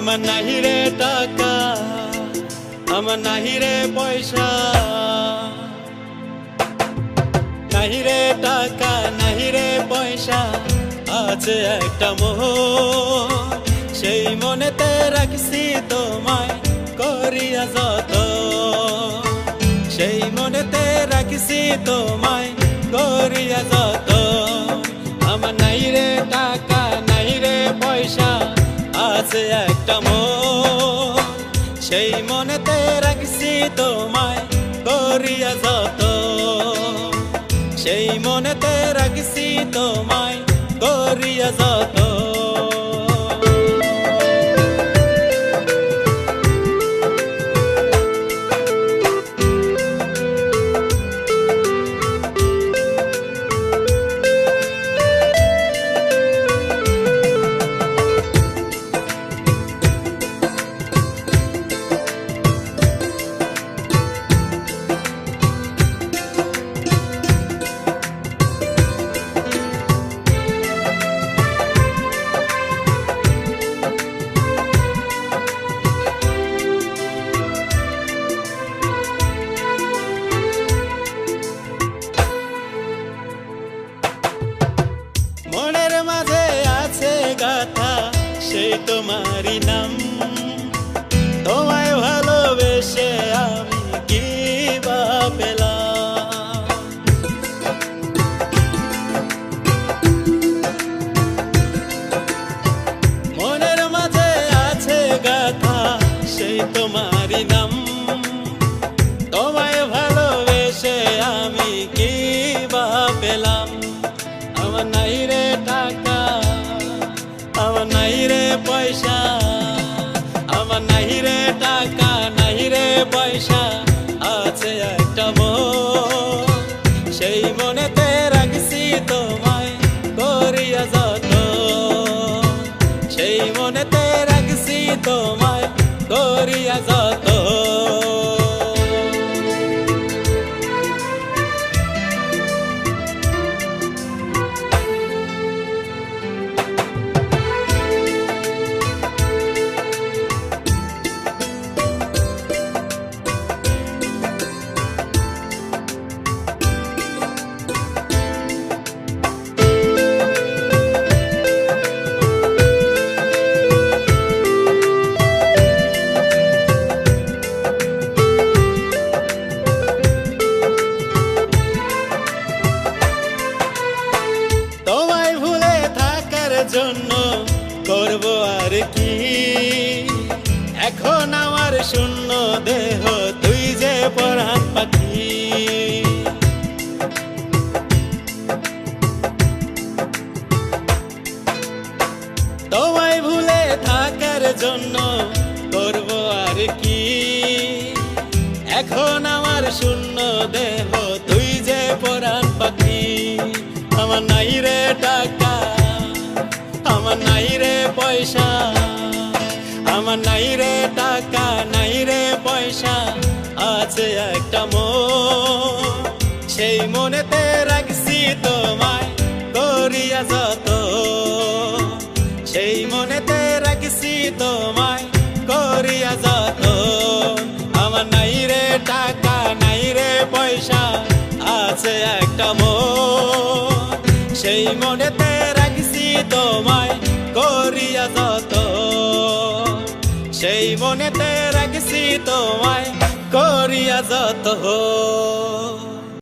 আমার নাহি রে টাকা আমার নাহি রে পয়সা নাহি রে টাকা নাহি রে পয়সা আছে একটা মোহ সেই মনেতে রাখছি তোমায়, করিয়া যত। সেই মনেতে রাখছি তোমায় সেই মনেতে রাখছি তোমায় করিয়া যত। সেই মনেতে রাখছি তোমায় করিয়া যত। তোমারই নাম। তোমায় ভালোবেসে আমি কি বা পেলাম? মনের মাঝে আছে গাথা, সেই তোমারই নাম। তোমায় ভালোবেসে আমি কি বা পেলাম? আমার নাই রে টাকা, আমার নাই পয়সা। আমার নাহি রে টাকা, নাহি রে পয়সা, আছে একটা মন সেই মনেতে রাখছি তোমায়, করিয়া যত। সেই মনেতে রাখছি তোমায়, করিয়া যত। করব আর কি? এখন আমার শূন্য দেহ, তুই যে পরাণ পাখি। তোমায় ভুলে থাকার জন্য করব আর কি? এখন আমার শূন্য দেহ, তুই যে পরাণ পাখি। আমার নাই রে টাকা আমার নাই রে পয়সা, আমার নাই রে টাকা, নাই রে পয়সা, আছে একটা মন। সেই মনেতে রাখছি তোমায়, করিয়া যত। সেই মনেতে রাখছি তোমায়, করিয়া যত। আমার নাই রে টাকা, নাই রে পয়সা, আছে একটা মন। সেই মনেতে তোমায় করিয়া যত। সেই মনেতে রাখছি তোমায় করিয়া যত।